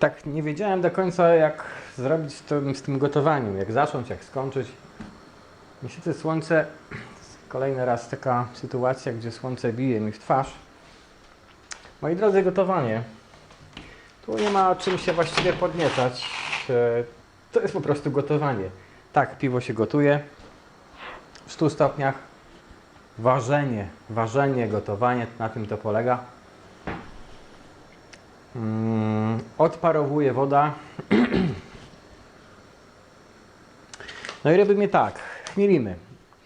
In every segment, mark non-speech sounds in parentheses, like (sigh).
tak nie wiedziałem do końca, jak zrobić z tym, z tym gotowaniem, jak zacząć, jak skończyć. Niestety słońce, kolejny raz taka sytuacja, gdzie słońce bije mi w twarz. Moi drodzy, gotowanie. Tu nie ma czym się właściwie podniecać. E, To jest po prostu gotowanie. Tak, piwo się gotuje w 100 stopniach. Ważenie, ważenie, gotowanie, na tym to polega. Mm, odparowuje woda. No i robimy tak, chmielimy.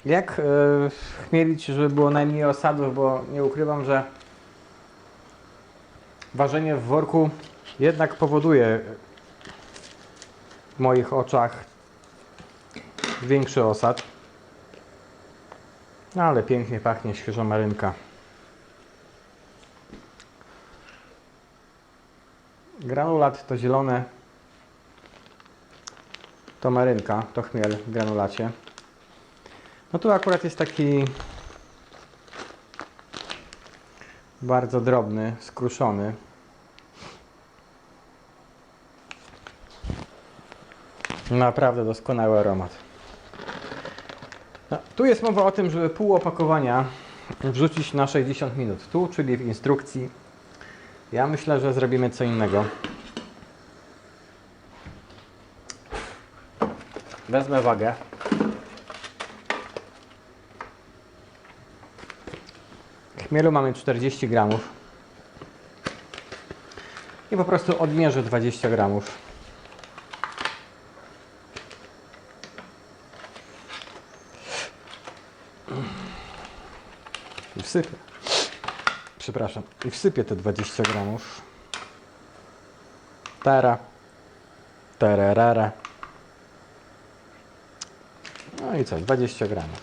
Jak e, chmielić, żeby było najmniej osadów, bo nie ukrywam, że ważenie w worku jednak powoduje w moich oczach większy osad. No ale pięknie pachnie świeża marynka. Granulat to zielone, to marynka, to chmiel w granulacie. No tu akurat jest taki bardzo drobny, skruszony. Naprawdę doskonały aromat. No, tu jest mowa o tym, żeby pół opakowania wrzucić na 60 minut. Tu, czyli w instrukcji. Ja myślę, że zrobimy co innego. Wezmę wagę. Chmielu mamy 40 gramów. I po prostu odmierzę 20 gramów. Wsypię. Przepraszam. I wsypię te 20 gramów. Tara. Tererere. No i co? 20 gramów.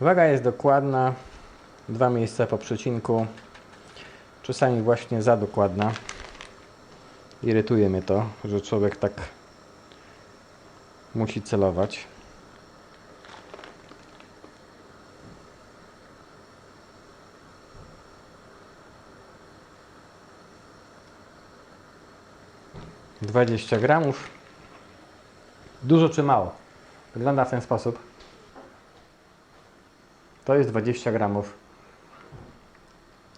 Waga jest dokładna. Dwa miejsca po przecinku. Czasami właśnie za dokładna. Irytuje mnie to, że człowiek tak musi celować. Dwadzieścia gramów. Dużo czy mało? Wygląda w ten sposób. To jest 20 gramów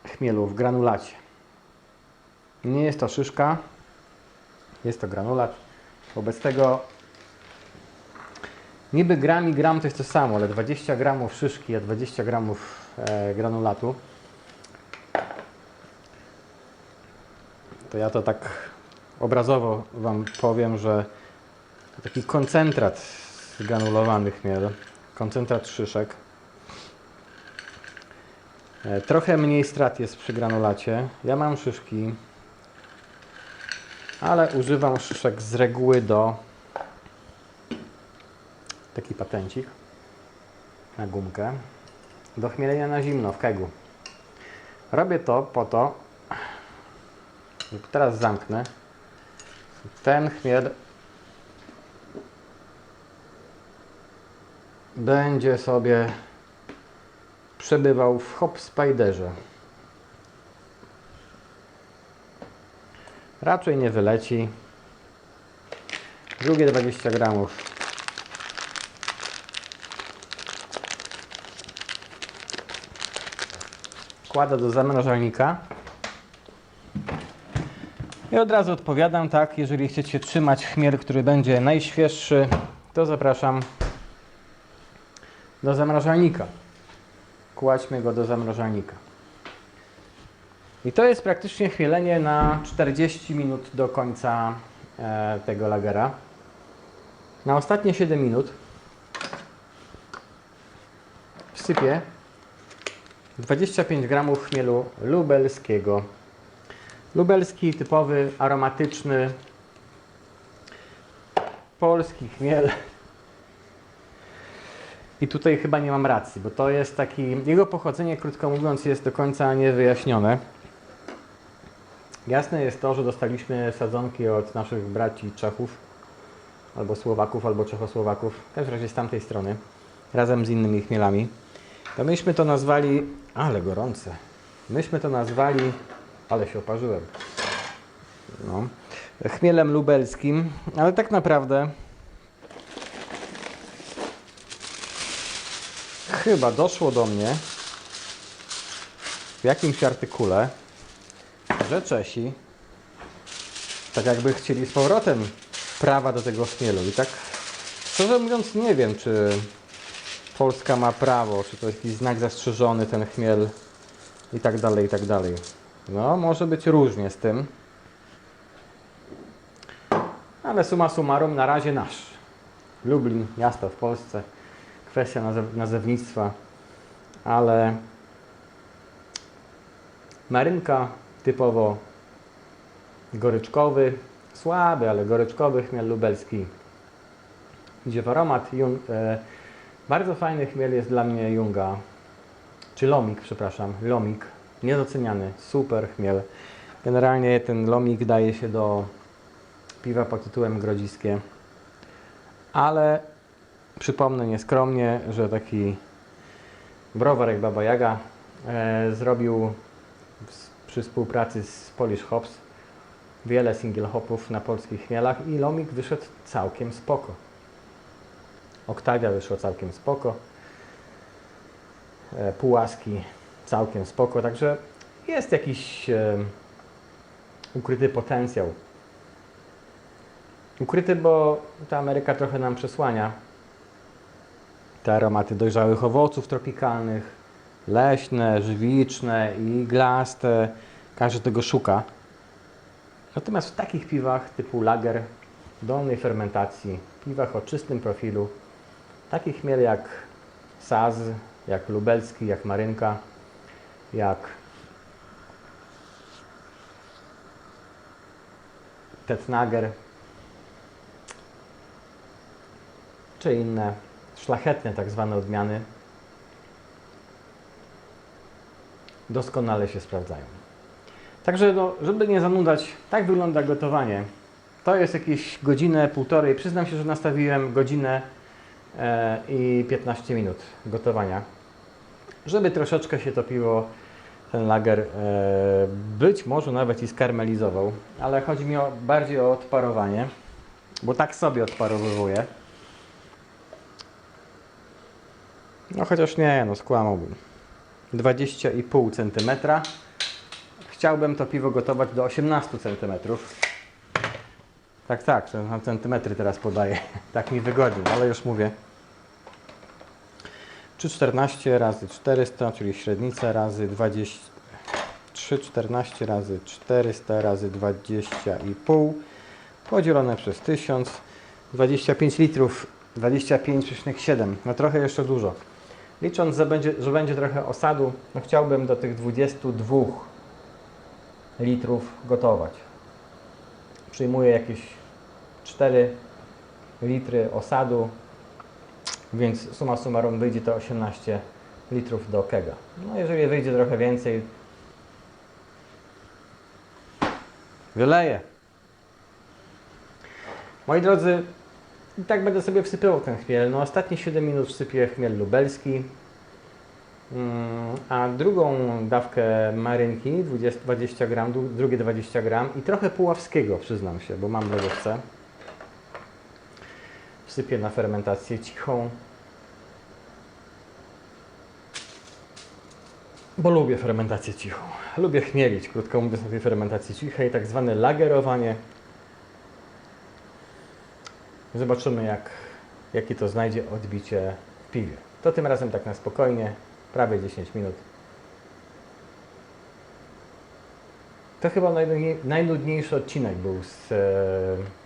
chmielu w granulacie. Nie jest to szyszka, jest to granulat. Wobec tego niby gram i gram to jest to samo, ale 20 gramów szyszki, a 20 gramów e, granulatu to ja to tak obrazowo Wam powiem, że taki koncentrat granulowany chmiel, koncentrat szyszek. E, Trochę mniej strat jest przy granulacie. Ja mam szyszki, ale używam szyszek z reguły do taki patencik na gumkę do chmielenia na zimno w kegu. Robię to po to, teraz zamknę. Ten chmiel będzie sobie przebywał w hop spiderze. Raczej nie wyleci. Drugie 20 gramów. Kładę do zamrażalnika. I od razu odpowiadam, tak, jeżeli chcecie trzymać chmiel, który będzie najświeższy, to zapraszam do zamrażalnika. Kładźmy go do zamrażalnika. I to jest praktycznie chmielenie na 40 minut do końca e, tego lagera. Na ostatnie 7 minut wsypię 25 gramów chmielu lubelskiego. Lubelski, typowy, aromatyczny, polski chmiel. I tutaj chyba nie mam racji, bo to jest taki. Jego pochodzenie, krótko mówiąc, jest do końca niewyjaśnione. Jasne jest to, że dostaliśmy sadzonki od naszych braci Czechów, albo Słowaków, albo Czechosłowaków, w każdym razie z tamtej strony, razem z innymi chmielami. To myśmy to nazwali, ale gorące. Myśmy to nazwali, ale się oparzyłem. No, chmielem lubelskim, ale tak naprawdę chyba doszło do mnie w jakimś artykule, że Czesi tak jakby chcieli z powrotem prawa do tego chmielu. I tak szczerze mówiąc nie wiem, czy Polska ma prawo, czy to jest jakiś znak zastrzeżony ten chmiel i tak dalej, i tak dalej. No, może być różnie z tym. Ale summa summarum na razie nasz. Lublin, miasto w Polsce. Kwestia nazew- nazewnictwa. Ale marynka typowo goryczkowy, słaby, ale goryczkowy chmiel lubelski. Idzie w aromat. E, bardzo fajny chmiel jest dla mnie Junga, czy Lomik, przepraszam, Lomik, niedoceniany, super chmiel. Generalnie ten Lomik daje się do piwa pod tytułem Grodziskie, ale przypomnę nieskromnie, że taki browar jak Baba Jaga e, zrobił przy współpracy z Polish Hops wiele single hopów na polskich chmielach i Lomik wyszedł całkiem spoko. Oktawia wyszło całkiem spoko. E, Pułaski całkiem spoko, także jest jakiś e, ukryty potencjał. Ukryty, bo ta Ameryka trochę nam przesłania te aromaty dojrzałych owoców tropikalnych, leśne, żywiczne i iglaste. Każdy tego szuka. Natomiast w takich piwach typu lager, dolnej fermentacji, piwach o czystym profilu, taki chmiel jak Saz, jak Lubelski, jak Marynka, jak Tetnager, czy inne szlachetne tak zwane odmiany doskonale się sprawdzają. Także, no, żeby nie zanudzać, tak wygląda gotowanie. To jest jakieś godzinę, półtorej. Przyznam się, że nastawiłem godzinę e, i 15 minut gotowania. Żeby troszeczkę się to piwo, ten lager, e, być może nawet i skarmelizował, ale chodzi mi o, bardziej o odparowanie, bo tak sobie odparowywuję. No chociaż nie, no skłamałbym. 20,5 cm. Chciałbym to piwo gotować do 18 cm. Tak, tak, centymetry teraz podaję. (laughs) Tak mi wygodniej, ale już mówię. 3,14 razy 400, czyli średnica razy 20. 3,14 razy 400 razy 20,5 podzielone przez 1000 25 litrów 25,7 no trochę jeszcze dużo. Licząc, że będzie, że będzie trochę osadu no chciałbym do tych 22 litrów gotować. Przyjmuję jakieś 4 litry osadu więc suma summarum wyjdzie to 18 litrów do kega no jeżeli wyjdzie trochę więcej wyleję Moi drodzy, i tak będę sobie wsypywał ten chmiel. No ostatnie 7 minut wsypię chmiel lubelski. Mm, A drugą dawkę marynki, 20, 20 gram, dru- drugie 20 gram i trochę puławskiego, przyznam się, bo mam w. Wsypię na fermentację cichą. Bo lubię fermentację cichą. Lubię chmielić, krótko mówiąc, na tej fermentacji cichej, tak zwane lagerowanie. Zobaczymy, jak, jakie to znajdzie odbicie w piwie. To tym razem tak na spokojnie, prawie 10 minut. To chyba najnudniej- najnudniejszy odcinek był z e,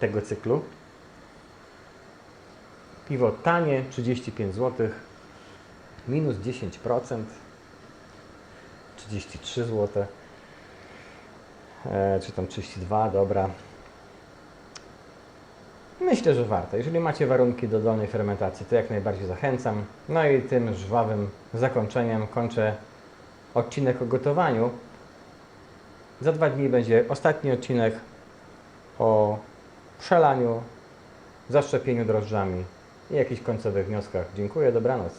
tego cyklu. Piwo tanie, 35 zł, minus 10%, 33 zł, e, czy tam 32, dobra. Myślę, że warto. Jeżeli macie warunki do dolnej fermentacji, to jak najbardziej zachęcam. No i tym żwawym zakończeniem kończę odcinek o gotowaniu. Za dwa dni będzie ostatni odcinek o przelaniu, zaszczepieniu drożdżami i jakichś końcowych wnioskach. Dziękuję, dobranoc.